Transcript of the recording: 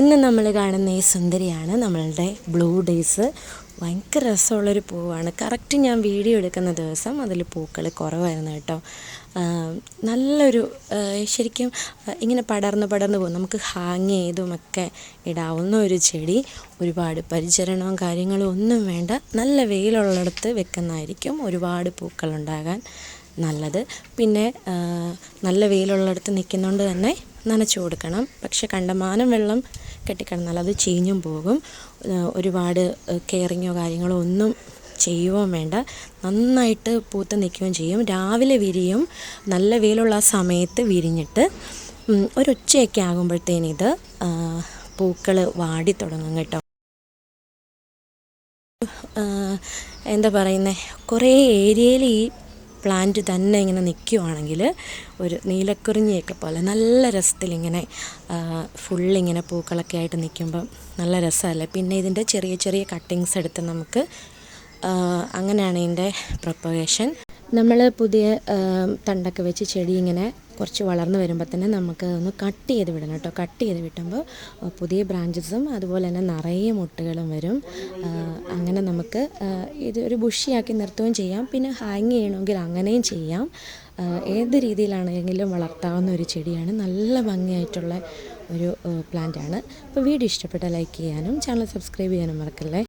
ഇന്ന് നമ്മൾ കാണുന്ന ഈ സുന്ദരിയാണ് നമ്മളുടെ ബ്ലൂ ഡേയ്സ് ഭയങ്കര രസമുള്ളൊരു പൂവാണ്. കറക്റ്റ് ഞാൻ വീഡിയോ എടുക്കുന്ന ദിവസം അതിൽ പൂക്കൾ കുറവായിരുന്നു കേട്ടോ. നല്ലൊരു ശരിക്കും ഇങ്ങനെ പടർന്ന് പടർന്ന് പോകും. നമുക്ക് ഹാങ് ചെയ്തുമൊക്കെ ഇടാവുന്ന ഒരു ചെടി ഒരുപാട് പരിചരണവും കാര്യങ്ങളും ഒന്നും വേണ്ട. നല്ല വെയിലുള്ളിടത്ത് വെക്കുന്നതായിരിക്കും ഒരുപാട് പൂക്കളുണ്ടാകാൻ നല്ലത്. പിന്നെ നല്ല വെയിലുള്ളിടത്ത് നിൽക്കുന്നതുകൊണ്ട് തന്നെ നനച്ചു കൊടുക്കണം. പക്ഷെ കണ്ടമാനം വെള്ളം കെട്ടിക്കിടന്നാൽ അത് ചീഞ്ഞും പോകും. ഒരുപാട് കെയറിങ്ങോ കാര്യങ്ങളോ ഒന്നും ചെയ്യുകയും വേണ്ട. നന്നായിട്ട് പൂത്ത് നിൽക്കുകയും ചെയ്യും. രാവിലെ വിരിയും നല്ല വെയിലുള്ള സമയത്ത് വിരിഞ്ഞിട്ട് ഒരു ഉച്ചയൊക്കെ ആകുമ്പോഴത്തേന് ഇത് പൂക്കൾ വാടി തുടങ്ങും കേട്ടോ. എന്താ പറയുന്നത് കുറേ ഏരിയയിൽ ഈ പ്ലാന്റ് തന്നെ ഇങ്ങനെ നിൽക്കുവാണെങ്കിൽ ഒരു നീലക്കുറിഞ്ഞിയൊക്കെ പോലെ നല്ല രസത്തിലിങ്ങനെ ഫുള്ളിങ്ങനെ പൂക്കളൊക്കെ ആയിട്ട് നിൽക്കുമ്പം നല്ല രസമല്ലേ? പിന്നെ ഇതിന്റെ ചെറിയ ചെറിയ കട്ടിങ്സ് എടുത്ത് നമുക്ക് അങ്ങനെയാണ് ഇതിന്റെ പ്രൊപ്പഗേഷൻ നമ്മൾ പുതിയ തണ്ടൊക്കെ വെച്ച് ചെടി ഇങ്ങനെ കുറച്ച് വളർന്നു വരുമ്പോൾ തന്നെ നമുക്ക് ഒന്ന് കട്ട് ചെയ്ത് വിടണം കേട്ടോ. കട്ട് ചെയ്ത് വിട്ടുമ്പോൾ പുതിയ ബ്രാഞ്ചസും അതുപോലെ തന്നെ നിറയെ മുട്ടുകളും വരും. അങ്ങനെ നമുക്ക് ഇത് ഒരു ബുഷിയാക്കി നിർത്തുകയും ചെയ്യാം. പിന്നെ ഹാങ് ചെയ്യണമെങ്കിൽ അങ്ങനെയും ചെയ്യാം. ഏത് രീതിയിലാണെങ്കിലും വളർത്താവുന്ന ഒരു ചെടിയാണ്. നല്ല ഭംഗിയായിട്ടുള്ള ഒരു പ്ലാന്റാണ് അപ്പോൾ വീഡിയോ ഇഷ്ടപ്പെട്ട ലൈക്ക് ചെയ്യാനും ചാനൽ സബ്സ്ക്രൈബ് ചെയ്യാനും മറക്കല്ലേ?